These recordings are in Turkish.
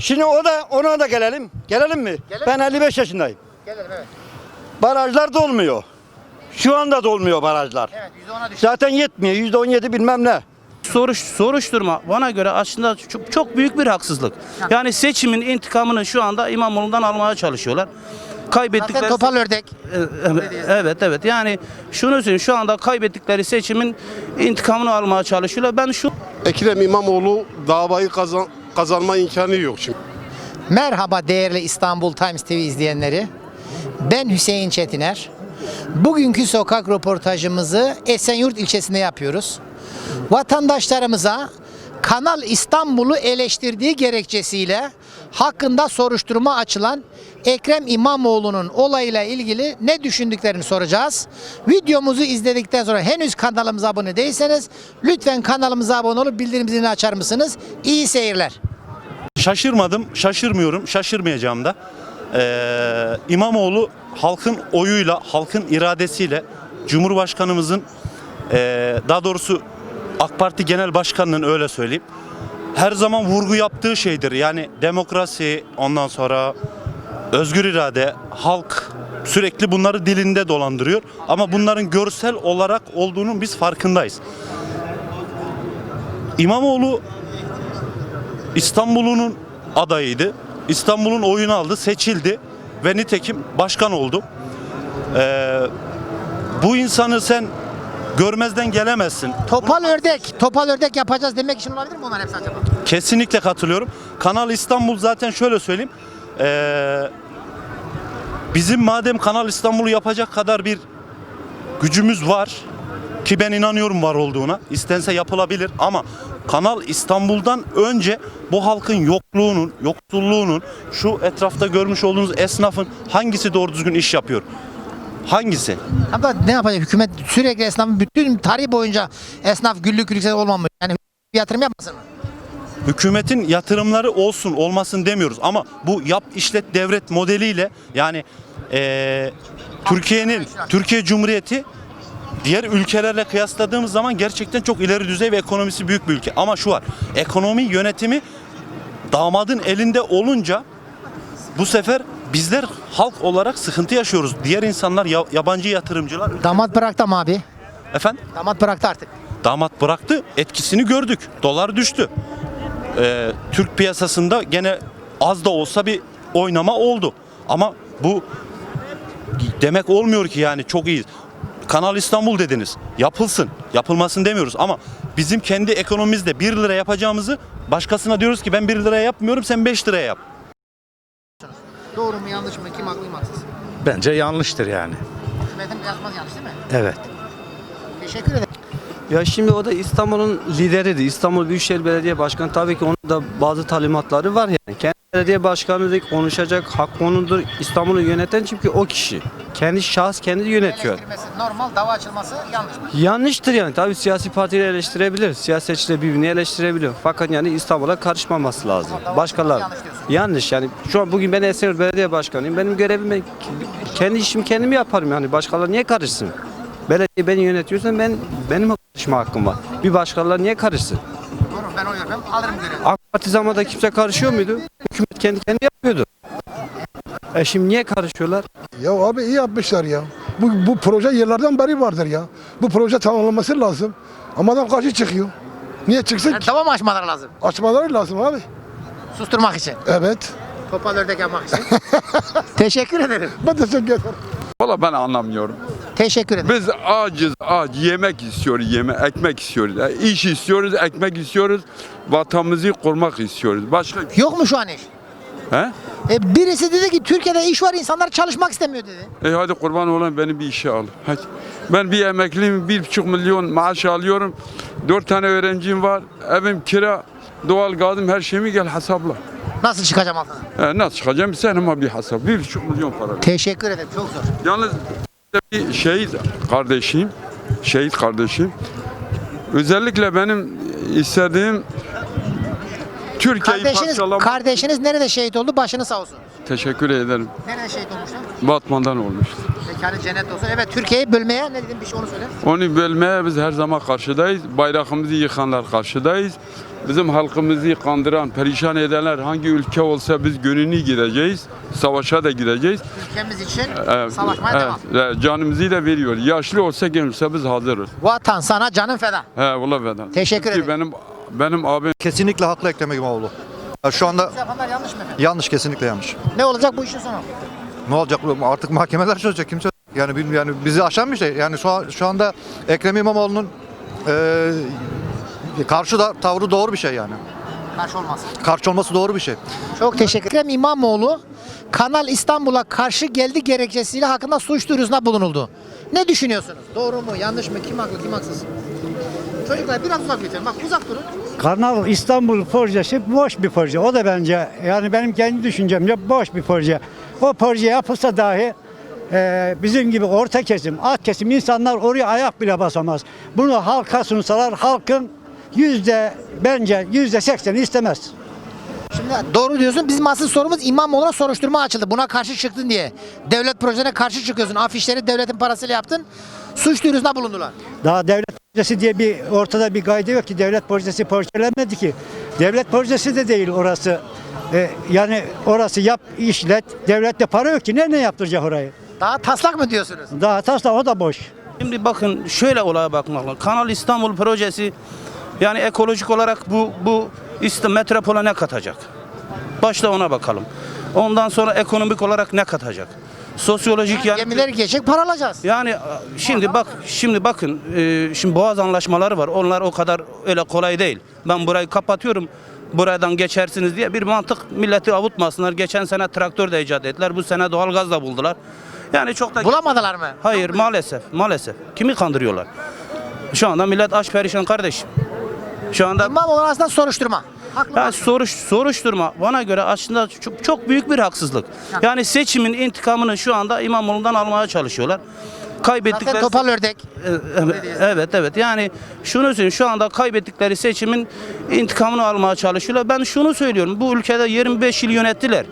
Şimdi o da ona da gelelim. Gelelim mi? Gelelim. Ben 55 yaşındayım. Gelelim evet. Barajlar dolmuyor. Şu anda dolmuyor barajlar. Evet %10'a düştü. Zaten yetmiyor. %17 bilmem ne. Soruş, soruşturma bana göre aslında çok, çok büyük bir haksızlık. Yani seçimin intikamını şu anda İmamoğlu'ndan almaya çalışıyorlar. Kaybettikleri Zaten topal ördek. Evet, evet evet yani şunu söyleyeyim şu anda kaybettikleri seçimin intikamını almaya çalışıyorlar. Ben şu Ekrem İmamoğlu davayı kazan, kazanma imkanı yok şimdi. Merhaba değerli İstanbul Times TV izleyenleri. Ben Hüseyin Çetiner. Bugünkü sokak röportajımızı Esenyurt ilçesinde yapıyoruz. Vatandaşlarımıza Kanal İstanbul'u eleştirdiği gerekçesiyle hakkında soruşturma açılan Ekrem İmamoğlu'nun olayıyla ilgili ne düşündüklerini soracağız. Videomuzu izledikten sonra henüz kanalımıza abone değilseniz lütfen kanalımıza abone olup bildirim zilini açar mısınız? İyi seyirler. Şaşırmadım, şaşırmıyorum, şaşırmayacağım da. Ee, İmamoğlu halkın oyuyla, halkın iradesiyle Cumhurbaşkanımızın ee, daha doğrusu AK Parti Genel Başkanı'nın öyle söyleyeyim. Her zaman vurgu yaptığı şeydir. Yani demokrasi, ondan sonra özgür irade, halk sürekli bunları dilinde dolandırıyor. Ama bunların görsel olarak olduğunun biz farkındayız. İmamoğlu İstanbul'un adayıydı. İstanbul'un oyunu aldı, seçildi ve nitekim başkan oldu. Ee, bu insanı sen görmezden gelemezsin. Topal ördek, topal ördek yapacağız demek için olabilir mi onlar hepsi acaba? Kesinlikle katılıyorum. Kanal İstanbul zaten şöyle söyleyeyim. Ee, bizim madem Kanal İstanbul'u yapacak kadar bir gücümüz var ki ben inanıyorum var olduğuna. İstense yapılabilir ama Kanal İstanbul'dan önce bu halkın yokluğunun, yoksulluğunun, şu etrafta görmüş olduğunuz esnafın hangisi doğru düzgün iş yapıyor? Hangisi? Ama ne yapacak hükümet sürekli esnafın bütün tarih boyunca esnaf güllük güliksel olmamış. Yani bir yatırım yapmasın mı? hükümetin yatırımları olsun olmasın demiyoruz ama bu yap işlet devlet modeliyle yani eee, Türkiye'nin Türkiye Cumhuriyeti diğer ülkelerle kıyasladığımız zaman gerçekten çok ileri düzey ve ekonomisi büyük bir ülke. Ama şu var ekonomi yönetimi damadın elinde olunca bu sefer bizler halk olarak sıkıntı yaşıyoruz. Diğer insanlar ya- yabancı yatırımcılar Damat bıraktı ama abi. efendim Damat bıraktı artık. damat bıraktı etkisini gördük. Dolar düştü. Ee, Türk piyasasında gene az da olsa bir oynama oldu. Ama bu demek olmuyor ki yani çok iyi. Kanal İstanbul dediniz. Yapılsın. Yapılmasın demiyoruz ama bizim kendi ekonomimizde 1 lira yapacağımızı başkasına diyoruz ki ben 1 liraya yapmıyorum sen 5 liraya yap. Doğru mu yanlış mı? Kim haklı kim haksız? Bence yanlıştır yani. Hükümetin yazmaz yanlış değil mi? Evet. Teşekkür ederim. Ya şimdi o da İstanbul'un lideridir. İstanbul Büyükşehir Belediye Başkanı tabii ki onun da bazı talimatları var yani. Kendi belediye başkanı da konuşacak hak onudur. İstanbul'u yöneten çünkü o kişi. Kendi şahıs kendi yönetiyor. Normal, dava açılması yanlış mı? Yanlıştır yani. Tabii siyasi partileri eleştirebilir. Siyasetçiler birbirini eleştirebiliyor. Fakat yani İstanbul'a karışmaması lazım. Başkalar. yanlış. Yanlış yani. Şu an bugün ben Esenyurt Belediye Başkanıyım. Benim görevim ben kendi işimi kendim yaparım yani. Başkaları niye karışsın? Belediye beni yönetiyorsan ben benim karışma hakkım var. Bir başkaları niye karışsın? Doğru ben oy vermem alırım görevi. AK Parti zamanında kimse karışıyor muydu? Hükümet kendi kendi yapıyordu. E şimdi niye karışıyorlar? Ya abi iyi yapmışlar ya. Bu, bu proje yıllardan beri vardır ya. Bu proje tamamlanması lazım. Ama adam karşı çıkıyor. Niye çıksın Yani ki? dava mı açmaları lazım? Açmaları lazım abi. Susturmak için. Evet. Topal ördek yapmak için. Teşekkür ederim. Ben teşekkür ederim. Valla ben anlamıyorum. Teşekkür ederim. Biz aciz, aç yemek istiyoruz, yeme, ekmek istiyoruz. E, iş istiyoruz, ekmek istiyoruz. Vatanımızı korumak istiyoruz. Başka Yok mu şu an iş? He? E, birisi dedi ki Türkiye'de iş var insanlar çalışmak istemiyor dedi. E hadi kurban olan beni bir işe al. Hadi. Ben bir emekliyim, bir buçuk milyon maaş alıyorum. Dört tane öğrencim var. Evim kira, doğal gazım her şeyimi gel hesapla. Nasıl çıkacağım altına? E, nasıl çıkacağım sen ama bir hesap. Bir buçuk milyon para. Teşekkür ederim. Çok zor. Yalnız bir şehit kardeşim, şehit kardeşim. Özellikle benim istediğim Türkiye'yi Kardeşiniz, parçalamak. kardeşiniz nerede şehit oldu? Başını sağ olsun. Teşekkür ederim. Nerede şehit olmuştu? Batman'dan olmuştu. Mekanı cennet olsun. Evet Türkiye'yi bölmeye ne dedim bir şey onu söyle. Onu bölmeye biz her zaman karşıdayız. Bayrağımızı yıkanlar karşıdayız. Bizim halkımızı kandıran, perişan edenler hangi ülke olsa biz gönüllü gideceğiz. Savaşa da gideceğiz. Ülkemiz için Evet, savaşmaya devam. evet, evet, canımızı da veriyor. Yaşlı olsa gençse biz hazırız. Vatan sana canın feda. He valla beden. Teşekkür Çünkü ederim. Benim benim abim Kesinlikle haklı Ekrem İmamoğlu. Şu anda Yapanlar yanlış mı efendim? yanlış kesinlikle yanlış. Ne olacak bu işin sonu? Ne olacak bu? artık mahkemeler çözecek kimse yani bilmiyorum yani bizi aşan bir şey. Yani şu, an- şu anda Ekrem İmamoğlu'nun eee karşı da tavrı doğru bir şey yani. Karşı olmaz. Karşı olması doğru bir şey. Çok teşekkür ederim. Ekrem İmamoğlu Kanal İstanbul'a karşı geldi gerekçesiyle hakkında suç duyurusunda bulunuldu. Ne düşünüyorsunuz? Doğru mu? Yanlış mı? Kim haklı? Kim haksız? Çocuklar biraz uzak lütfen. Bak uzak durun. Kanal İstanbul projesi boş bir proje. O da bence yani benim kendi düşüncemce boş bir proje. O proje yapılsa dahi e, bizim gibi orta kesim, alt kesim insanlar oraya ayak bile basamaz. Bunu halka sunsalar halkın yüzde bence yüzde sekseni istemez. Şimdi doğru diyorsun. Bizim asıl sorumuz İmamoğlu'na soruşturma açıldı. Buna karşı çıktın diye. Devlet projesine karşı çıkıyorsun. Afişleri devletin parasıyla yaptın. Suç duyurusunda bulundular. Daha devlet projesi diye bir ortada bir gayda yok ki devlet projesi projelenmedi ki. Devlet projesi de değil orası. E, yani orası yap işlet. Devlette para yok ki ne ne yaptıracak orayı? Daha taslak mı diyorsunuz? Daha tasla o da boş. Şimdi bakın şöyle olaya bakmak lazım. Kanal İstanbul projesi yani ekolojik olarak bu bu İstanbul metropole ne katacak? Başta ona bakalım. Ondan sonra ekonomik olarak ne katacak? Sosyolojik yani Gemiler geçecek para alacağız. yani şimdi bak şimdi bakın e, şimdi Boğaz anlaşmaları var. Onlar o kadar öyle kolay değil. Ben burayı kapatıyorum. Buradan geçersiniz diye bir mantık milleti avutmasınlar. Geçen sene traktör de icat ettiler. Bu sene doğalgaz da buldular. Yani çok da Bulamadılar mı? Hayır maalesef maalesef. Kimi kandırıyorlar? Şu anda millet aç perişan kardeşim. Şu anda İmamoğlu aslında soruşturma. Haklı ya soruş, soruşturma bana göre aslında çok, çok büyük bir haksızlık. Yani seçimin intikamını şu anda İmamoğlu'ndan almaya çalışıyorlar. Kaybettikleri Zaten topal ördek. Evet, evet evet yani şunu söyleyeyim şu anda kaybettikleri seçimin intikamını almaya çalışıyorlar. Ben şunu söylüyorum bu ülkede 25 yıl yönettiler.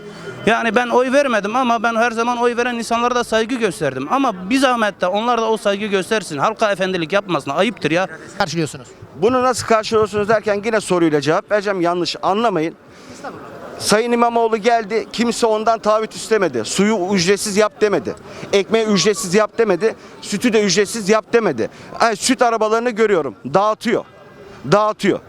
Yani ben oy vermedim ama ben her zaman oy veren insanlara da saygı gösterdim. Ama bir zahmet de onlar da o saygı göstersin. Halka efendilik yapmasın. Ayıptır ya. Karşılıyorsunuz. Bunu nasıl karşılıyorsunuz derken yine soruyla cevap vereceğim. Yanlış anlamayın. Sayın İmamoğlu geldi. Kimse ondan taahhüt istemedi. Suyu ücretsiz yap demedi. Ekmeği ücretsiz yap demedi. Sütü de ücretsiz yap demedi. Ay, süt arabalarını görüyorum. Dağıtıyor. Dağıtıyor.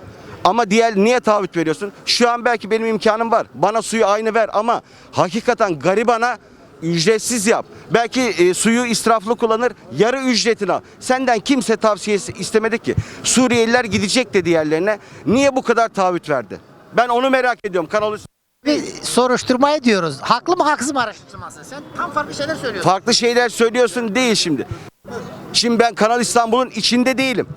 Ama diğer niye taahhüt veriyorsun? Şu an belki benim imkanım var. Bana suyu aynı ver ama hakikaten garibana ücretsiz yap. Belki e, suyu israflı kullanır, yarı ücretine. Senden kimse tavsiyesi istemedi ki. Suriyeliler gidecek dedi yerlerine. Niye bu kadar taahhüt verdi? Ben onu merak ediyorum. Kanal Üst- Bir soruşturmayı diyoruz. Haklı mı haksız mı araştırması? Sen tam farklı şeyler söylüyorsun. farklı şeyler söylüyorsun değil şimdi. Şimdi ben Kanal İstanbul'un içinde değilim.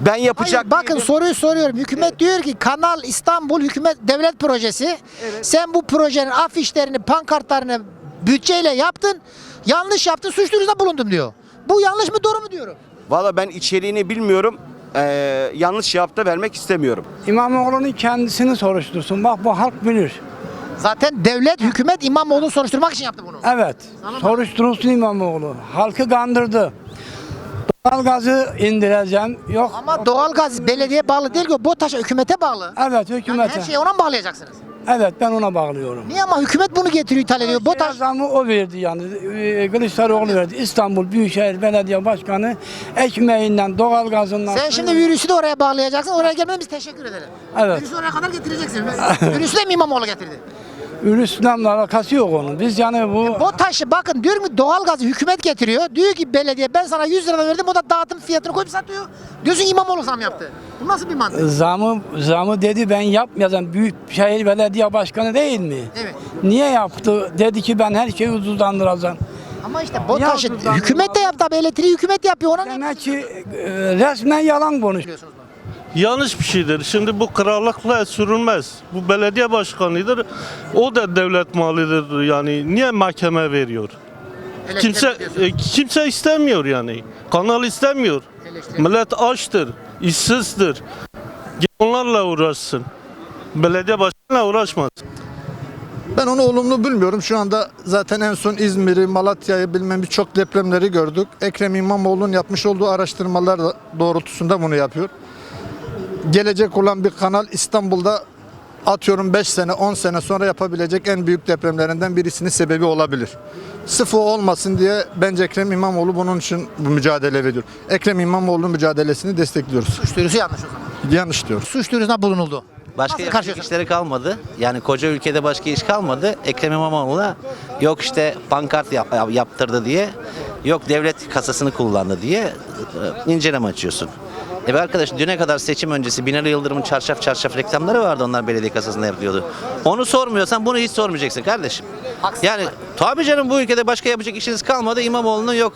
Ben yapacak Hayır, bakın değilim. soruyu soruyorum. Hükümet diyor ki Kanal İstanbul hükümet devlet projesi. Sen bu projenin afişlerini, pankartlarını bütçeyle yaptın. Yanlış yaptın, suç duyurusunda bulundum diyor. Bu yanlış mı doğru mu diyorum? Valla ben içeriğini bilmiyorum. Ee, yanlış da vermek istemiyorum. İmamoğlu'nun kendisini soruştursun. Bak bu halk bilir. Zaten devlet, hükümet İmamoğlu'nu soruşturmak için yaptı bunu. Evet. Soruşturulsun İmamoğlu. Halkı kandırdı. Doğalgazı indireceğim. Yok. Ama doğalgaz belediye bağlı değil ki BOTAŞ'a hükümete bağlı. Evet Yani hükümete. her şeyi ona mı bağlayacaksınız? Evet ben ona bağlıyorum. Niye ama hükümet bunu getiriyor, ithal ediyor. Botaş zamı o verdi yani. Ee, Kılıçdaroğlu verdi. İstanbul Büyükşehir Belediye Başkanı ekmeğinden, doğalgazından. Sen şimdi virüsü de oraya bağlayacaksın. Oraya gelmeden biz teşekkür edelim. Evet. Virüsü oraya kadar getireceksin. virüsü de mi İmamoğlu getirdi? Ürüsünden alakası yok onun. Biz yani bu BOTAŞ'ı bakın diyorum ki doğalgazı hükümet getiriyor. Diyor ki belediye ben sana 100 lira verdim o da dağıtım fiyatını koyup satıyor. Diyorsun İmamoğlu zam yaptı. Bu nasıl bir mantık? zamı zamı dedi ben yapmayacağım. Büyükşehir Belediye Başkanı değil mi? Evet. Niye yaptı? Dedi ki ben her şeyi ucuzlandıracağım. Ama işte Ya, dur, hükümet de yaptı abi elektriği hükümet yapıyor. Ona Demek ki e, resmen yalan konuşuyor. Yanlış bir şeydir. Şimdi bu krallıkla sürülmez. Bu belediye başkanıdır. O da devlet malıdır yani. Niye mahkeme veriyor? Kimse e, kimse istemiyor yani. Kanal istemiyor. Millet açtır, işsizdir. Onlarla uğraşsın. Belediye başkanıyla uğraşmaz. Ben onu olumlu bilmiyorum. Şu anda zaten en son İzmir'i, Malatya'yı bilmem birçok depremleri gördük. Ekrem İmamoğlu'nun yapmış olduğu araştırmalar da doğrultusunda bunu yapıyor. Gelecek olan bir kanal İstanbul'da atıyorum 5 sene 10 sene sonra yapabilecek en büyük depremlerinden birisinin sebebi olabilir. Sırf o olmasın diye bence Ekrem İmamoğlu bunun için bu mücadele veriyor. Ekrem İmamoğlu'nun mücadelesini destekliyoruz. Suç duyurusu yanlış o zaman. Yanlış diyoruz. Suç duyurusuna bulunuldu. Başka yapacak işleri kalmadı. Yani koca ülkede başka iş kalmadı. Ekrem İmamoğlu'na yok işte pankart yap- yap- yaptırdı diye, yok devlet kasasını kullandı diye e, inceleme açıyorsun. E be arkadaş düne kadar seçim öncesi Binali Yıldırım'ın çarşaf çarşaf reklamları vardı onlar belediye kasasında yapıyordu. Onu sormuyorsan bunu hiç sormayacaksın kardeşim. Yani tabii canım bu ülkede başka yapacak işiniz kalmadı. İmamoğlu'nun yok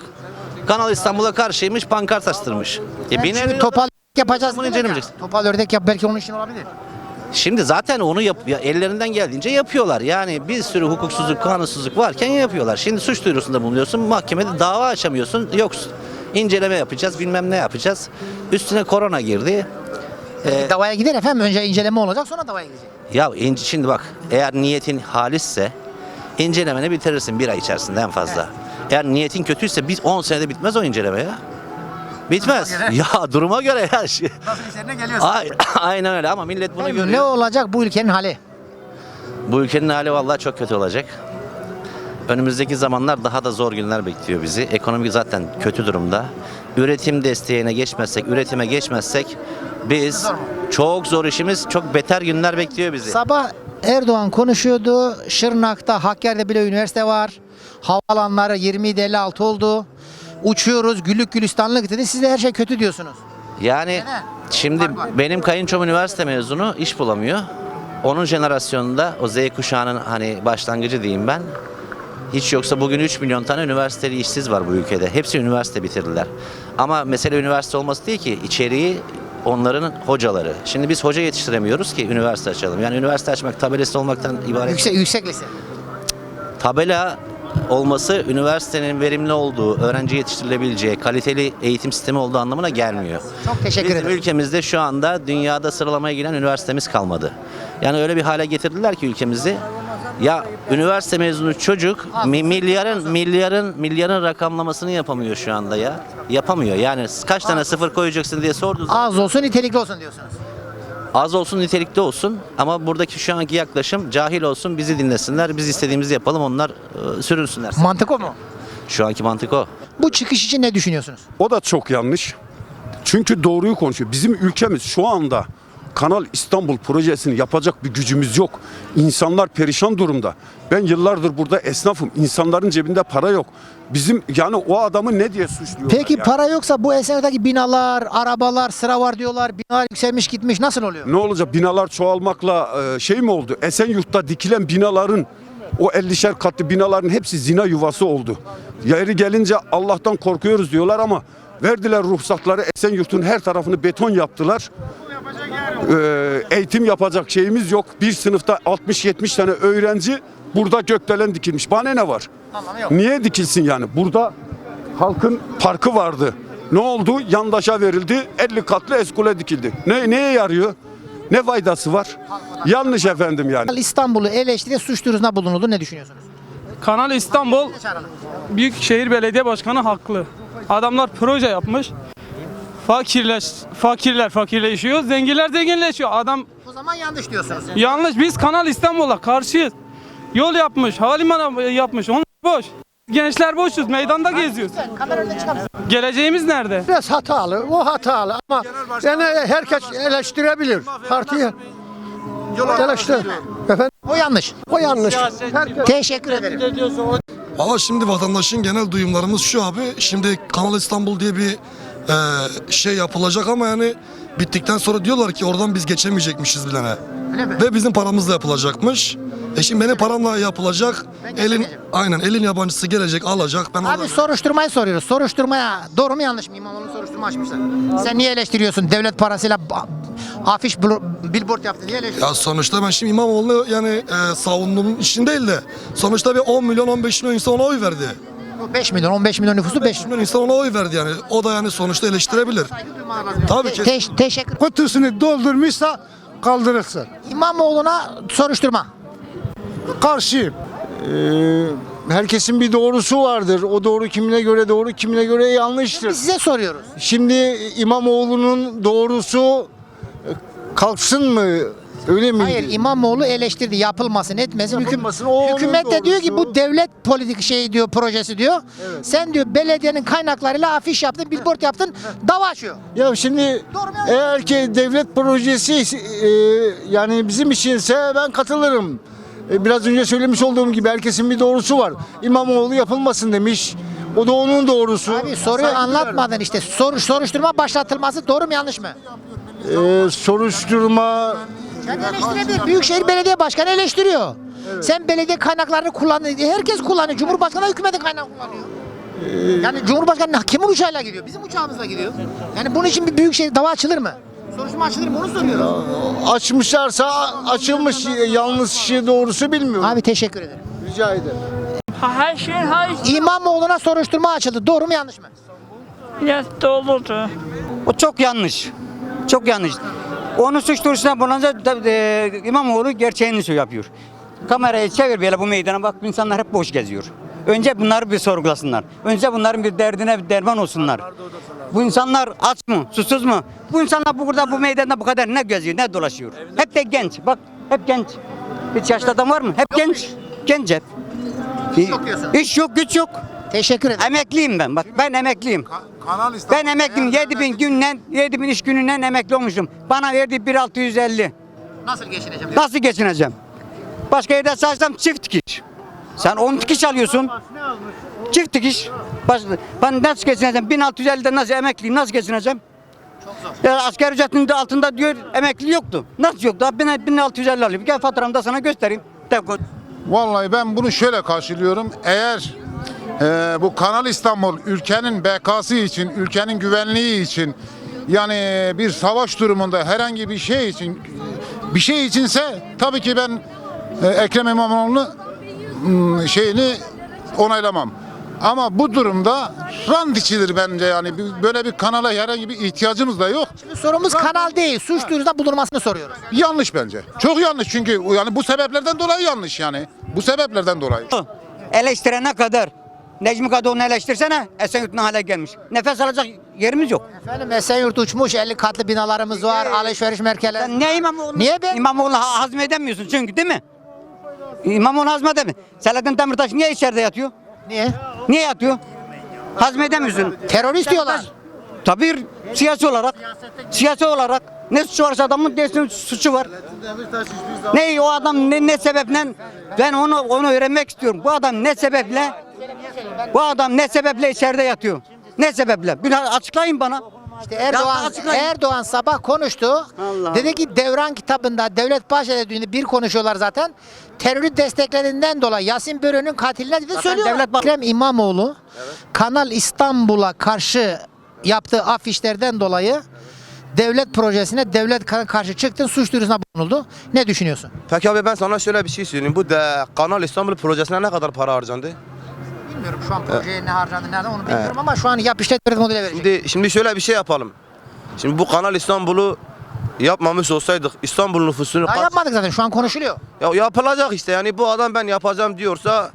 Kanal İstanbul'a karşıymış pankart astırmış. E Yani Binali şimdi Yıldırım- topal yapacağız. Bunu dediler ya. incelemeyeceksin. Topal ördek yap belki onun için olabilir. Şimdi zaten onu yap ya ellerinden geldiğince yapıyorlar. Yani bir sürü hukuksuzluk, kanunsuzluk varken yapıyorlar. Şimdi suç duyurusunda bulunuyorsun, mahkemede dava açamıyorsun. Yok inceleme yapacağız, bilmem ne yapacağız. Üstüne korona girdi. Ee, Davaya gider efendim. Önce inceleme olacak sonra davaya gidecek. ya ince, şimdi bak eğer niyetin halisse incelemeni bitirirsin bir ay içerisinde en fazla. Eğer niyetin kötüyse biz 10 senede bitmez o inceleme ya. Bitmez. Ya duruma göre ya. Nasıl işlerine geliyorsun? Ay- Aynen öyle ama millet bunu görüyor. Ne olacak bu ülkenin hali? Bu ülkenin hali vallahi çok kötü olacak. Önümüzdeki zamanlar daha da zor günler bekliyor bizi. Ekonomi zaten kötü durumda. Üretim desteğine geçmezsek, üretime geçmezsek biz çok zor işimiz, çok beter günler bekliyor bizi. Sabah Erdoğan konuşuyordu. Şırnak'ta, Hakkari'de bile üniversite var. Havalanları 27-56 oldu. Uçuyoruz, güllük gülistanlık dedi. Siz de her şey kötü diyorsunuz. Yani şimdi benim kayınçom üniversite mezunu, iş bulamıyor. Onun jenerasyonunda o Z kuşağının hani başlangıcı diyeyim ben. Hiç yoksa bugün 3 milyon tane üniversiteli işsiz var bu ülkede. Hepsi üniversite bitirdiler. Ama mesele üniversite olması değil ki içeriği onların hocaları. Şimdi biz hoca yetiştiremiyoruz ki üniversite açalım. Yani üniversite açmak tabelası olmaktan ibaret. Yüksek, yüksek lise. Tabela olması üniversitenin verimli olduğu, öğrenci yetiştirilebileceği, kaliteli eğitim sistemi olduğu anlamına gelmiyor. Çok teşekkür Bizim ederim. ülkemizde şu anda dünyada sıralamaya giren üniversitemiz kalmadı. Yani öyle bir hale getirdiler ki ülkemizi. Ya üniversite mezunu çocuk mi- milyarın milyarın milyarın rakamlamasını yapamıyor şu anda ya. Yapamıyor. Yani kaç tane sıfır koyacaksın diye sordu. Az olsun nitelikli olsun diyorsunuz. Az olsun nitelikli olsun ama buradaki şu anki yaklaşım cahil olsun bizi dinlesinler. Biz istediğimizi yapalım onlar e, sürünsünler. Mantık o mu? Şu anki mantık o. Bu çıkış için ne düşünüyorsunuz? O da çok yanlış. Çünkü doğruyu konuşuyor. Bizim ülkemiz şu anda Kanal İstanbul projesini yapacak bir gücümüz yok. İnsanlar perişan durumda. Ben yıllardır burada esnafım. İnsanların cebinde para yok. Bizim yani o adamı ne diye suçluyorlar Peki ya? para yoksa bu eserdeki binalar, arabalar, sıra var diyorlar. Binalar yükselmiş gitmiş nasıl oluyor? Ne olacak binalar çoğalmakla e, şey mi oldu? Esenyurt'ta dikilen binaların o 50'şer katlı binaların hepsi zina yuvası oldu. Yeri gelince Allah'tan korkuyoruz diyorlar ama verdiler ruhsatları Esenyurt'un her tarafını beton yaptılar. Ee, eğitim yapacak şeyimiz yok. Bir sınıfta 60-70 tane öğrenci burada gökdelen dikilmiş. Bana ne var? Niye dikilsin yani? Burada halkın parkı vardı. Ne oldu? Yandaşa verildi. 50 katlı eskule dikildi. Ne, neye yarıyor? Ne faydası var? Yanlış efendim yani. İstanbul'u eleştiri suç duyurusuna bulunuldu. Ne düşünüyorsunuz? Kanal İstanbul Büyükşehir Belediye Başkanı haklı. Adamlar proje yapmış. Fakirleş, fakirler fakirleşiyor, zenginler zenginleşiyor. Adam O zaman yanlış diyorsunuz. yanlış. Biz Kanal İstanbul'a karşıyız. Yol yapmış, havalimanı yapmış. Onlar boş. Gençler boşuz, meydanda geziyoruz. Kamera önüne çıkar mısın? Geleceğimiz nerede? Biraz hatalı, o hatalı ama yani herkes eleştirebilir. Partiyi eleştir. Efendim, O yanlış. o yanlış. Teşekkür ederim. Valla şimdi vatandaşın genel duyumlarımız şu abi. Şimdi Kanal İstanbul diye bir e, şey yapılacak ama yani bittikten sonra diyorlar ki oradan biz geçemeyecekmişiz bilene. Ve bizim paramızla yapılacakmış. E şimdi benim paramla yapılacak. Elin aynen elin yabancısı gelecek alacak. Ben Abi alacağım. soruşturmayı soruyoruz. Soruşturmaya doğru mu yanlış mı? İmamoğlu soruşturma açmışlar. Sen niye eleştiriyorsun? Devlet parasıyla ba- afiş blo- billboard yaptı. Niye eleştiriyorsun? Ya sonuçta ben şimdi İmamoğlu'nu yani e, savunduğum için değil de sonuçta bir 10 milyon 15 milyon insan ona oy verdi. 5 milyon, 15 milyon nüfusu 5 5 milyon insan ona oy verdi yani. O da yani sonuçta eleştirebilir. Tabii ki. Te- teşekkür. Kutusunu doldurmuşsa kaldırırsın. İmamoğlu'na soruşturma. Karşıyım. herkesin bir doğrusu vardır. O doğru kimine göre doğru, kimine göre yanlıştır. Biz size soruyoruz. Şimdi İmamoğlu'nun doğrusu kalksın mı? Öyle miydi? Hayır İmamoğlu eleştirdi yapılmasın etmesin. Yapılmasın, o onun hükümet de diyor ki doğrusu. bu devlet politik şey diyor projesi diyor. Sen diyor belediyenin kaynaklarıyla afiş yaptın, billboard yaptın, dava açıyor. Ya şimdi Doğru mu? eğer ki devlet projesi e, yani bizim içinse ben katılırım. E, biraz önce söylemiş olduğum gibi herkesin bir doğrusu var. İmamoğlu yapılmasın demiş. O da onun doğrusu. Abi soruyu Saygı anlatmadın işte. Soru, soruşturma başlatılması doğru mu yanlış mı? duyarım. E, soruşturma Sen eleştirebilir. Büyükşehir Belediye Başkanı eleştiriyor. Sen belediye kaynaklarını kullandın. E, Herkes kullanıyor. Cumhurbaşkanı da hükümetin kaynağı kullanıyor. Yani Cumhurbaşkanı kimin uçağıyla gidiyor? Bizim uçağımızla gidiyor. Yani bunun için bir büyükşehir dava açılır mı? Soruşturma açılır mı? Onu soruyorum. açmışlarsa açılmış yanlışı doğrusu bilmiyorum. Abi teşekkür ederim. Rica ederim. Her şey her İmamoğlu'na soruşturma açıldı. Doğru mu yanlış mı? şey doğrudur. O çok yanlış. Çok yanlış. Onu suç duyurusuna bulunca e, İmamoğlu gerçeğini söylüyor yapıyor. Kamerayı çevir böyle bu meydana bak insanlar hep boş geziyor. Önce bunları bir sorgulasınlar. Önce bunların bir derdine bir derman olsunlar. Bu insanlar aç mı, susuz mu? Bu insanlar burada bu meydanda bu kadar ne geziyor, ne dolaşıyor? Hep de genç. Bak hep genç. Hiç yaşlı adam var mı? Hep genç. Genç hep. İş yok diyorsun. İş yok, güç yok. Teşekkür ederim. Emekliyim ben. Bak ben emekliyim. Ben emekliyim. 7 bin günden, 7 bin iş gününden emekli olmuşum. Bana verdi 1650. Nasıl geçineceğim? Nasıl geçineceğim? Başka yerde çalışsam çift dikiş. Sen 10 dikiş alıyorsun. Çift dikiş. Baş, ben nasıl geçineceğim? 1650'de nasıl emekliyim? Nasıl geçineceğim? Çok zor. Ya asgari ücretinin de altında diyor emekli yoktu. Nasıl yoktu? 1650 alıyorum. Gel faturamı da sana göstereyim. Telefon. Vallahi ben bunu şöyle karşılıyorum. Eğer e, bu Kanal İstanbul ülkenin bekası için, ülkenin güvenliği için yani bir savaş durumunda herhangi bir şey için bir şey içinse tabii ki ben e, Ekrem İmamoğlu'nu mm, şeyini onaylamam. Ama bu durumda rant içidir bence yani böyle bir kanala herhangi bir ihtiyacımız da yok. Şimdi sorumuz kanal değil. Suç duyurusunda bulunmasını soruyoruz. Yanlış bence. Çok yanlış çünkü yani bu sebeplerden dolayı yanlış yani. Bu sebeplerden dolayı. Eleştirene kadar. Necmi Kadıoğlu'nu eleştirsene Esenyurt ne hale gelmiş. Nefes alacak yerimiz yok. Efendim Esenyurt uçmuş, 50 katlı binalarımız var, alışveriş merkezleri. Sen ne İmamoğlu? Niye be? İmamoğlu ha- hazmedemiyorsun çünkü değil mi? İmamoğlu hazmedemiyor. Selahattin Demirtaş niye içeride yatıyor? Niye? Niye yatıyor? Hazmedemiyorsun. Terörist diyorlar. Tabii siyasi olarak. Siyasi olarak. Ne suçu varsa adamın ne suçu var. Ne o adam ne, ne sebeple ben onu onu öğrenmek istiyorum. Bu adam ne sebeple bu adam ne sebeple içeride yatıyor? Ne sebeple? Bir açıklayın bana. İşte Erdoğan, açıklayın. Erdoğan sabah konuştu. Allah dedi ki Devran kitabında Devlet Bahçeli bir konuşuyorlar zaten. Terörü desteklediğinden dolayı Yasin Börü'nün katiline de söylüyor. Devlet Ekrem İmamoğlu Kanal İstanbul'a karşı yaptığı afişlerden dolayı devlet projesine devlet karşı çıktın suç duyurusuna bulunuldu. Ne düşünüyorsun? Peki abi ben sana şöyle bir şey söyleyeyim. Bu de Kanal İstanbul projesine ne kadar para harcandı? Bilmiyorum şu an projeye ne harcadı nerede onu bilmiyorum ama şu an yap işlet devlet modeli verecek. Şimdi şimdi şöyle bir şey yapalım. Şimdi bu Kanal İstanbul'u yapmamış olsaydık İstanbul nüfusunu Daha kaç- yapmadık zaten şu an konuşuluyor. Ya yapılacak işte yani bu adam ben yapacağım diyorsa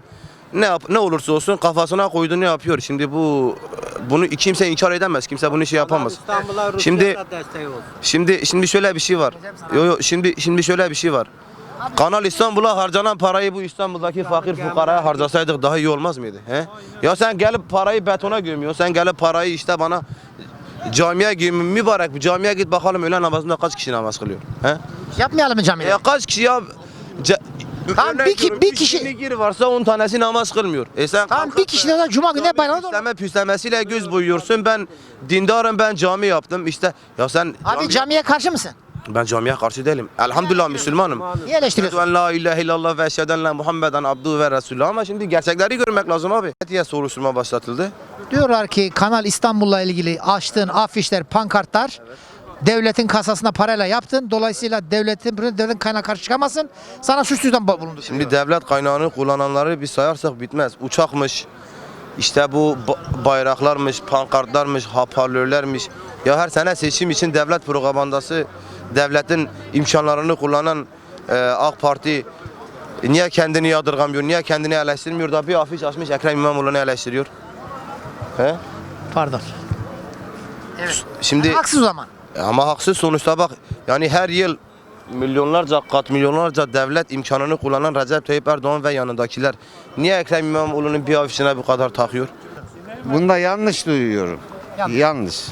ne yap ne olursa olsun kafasına koyduğunu yapıyor. Şimdi bu bunu kimse inkar edemez. Kimse bunu şey yapamaz. Şimdi şimdi şimdi şöyle bir şey var. Yo, yo, şimdi şimdi şöyle bir şey var. Kanal İstanbul'a harcanan parayı bu İstanbul'daki fakir fukaraya harcasaydık daha iyi olmaz mıydı? He? Ya sen gelip parayı betona gömüyorsun. Sen gelip parayı işte bana camiye gömüyorsun. Mübarek bir camiye git bakalım öğle namazında kaç kişi namaz kılıyor? He? Yapmayalım mı camiye? Ya kaç kişi ya? Ce- Tamam, Örnek bir ki- veriyorum, bir kişi- bin gir varsa 10 tanesi namaz kılmıyor. E sen Tamam bir kişi de cuma günü hep bayramda olur. Püsleme püslemesiyle göz boyuyorsun. Ben dindarım ben cami yaptım. İşte ya sen Abi camiye karşı mısın? Ben camiye karşı değilim. Elhamdülillah Müslümanım. Niye eleştiriyorsun? Eşhedü en la ilahe illallah ve eşheden la Muhammeden abduhu ve resulü. Ama şimdi gerçekleri görmek lazım abi. diye soruşturma başlatıldı. Diyorlar ki Kanal İstanbul'la ilgili açtığın afişler, pankartlar devletin kasasına parayla yaptın. Dolayısıyla devletin devletin kaynağı karşı çıkamazsın. Sana suçsuzdan bulundu. Şimdi devlet kaynağını kullananları bir sayarsak bitmez. Uçakmış, işte bu ba- bayraklarmış, pankartlarmış, hoparlörlermiş. Ya her sene seçim için devlet propagandası, devletin imkanlarını kullanan e, AK Parti niye kendini yadırgamıyor, niye kendini eleştirmiyor da bir afiş açmış Ekrem İmamoğlu'nu eleştiriyor. He? Pardon. Evet. Şimdi Haksız o zaman. Ama haksız sonuçta bak yani her yıl milyonlarca kat milyonlarca devlet imkanını kullanan Recep Tayyip Erdoğan ve yanındakiler niye Ekrem İmamoğlu'nun bir afişine bu kadar takıyor? Bunda yanlış duyuyorum. Yanlış.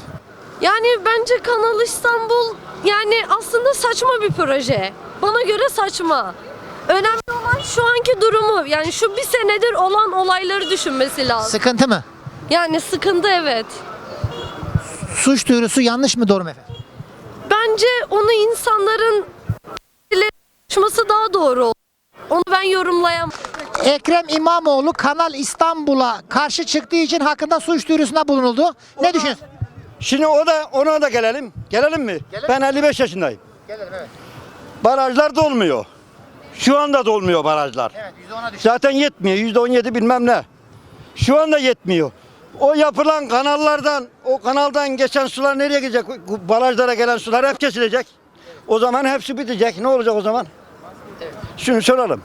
Yani bence Kanal İstanbul yani aslında saçma bir proje. Bana göre saçma. Önemli olan şu anki durumu yani şu bir senedir olan olayları düşünmesi lazım. Sıkıntı mı? Yani sıkıntı evet. Suç duyurusu yanlış mı doğru mu efendim? Bence onu insanların konuşması daha doğru olur. Onu ben yorumlayamam. Ekrem İmamoğlu Kanal İstanbul'a karşı çıktığı için hakkında suç duyurusunda bulunuldu. Ne düşünüyorsun? Şimdi o da ona da gelelim. Gelelim mi? Ben 55 yaşındayım. Barajlar dolmuyor. Şu anda dolmuyor barajlar. Zaten yetmiyor. %17 bilmem ne. Şu anda yetmiyor. O yapılan kanallardan, o kanaldan geçen sular nereye gidecek? Barajlara gelen sular hep kesilecek. O zaman hepsi bitecek. Ne olacak o zaman? Şunu soralım.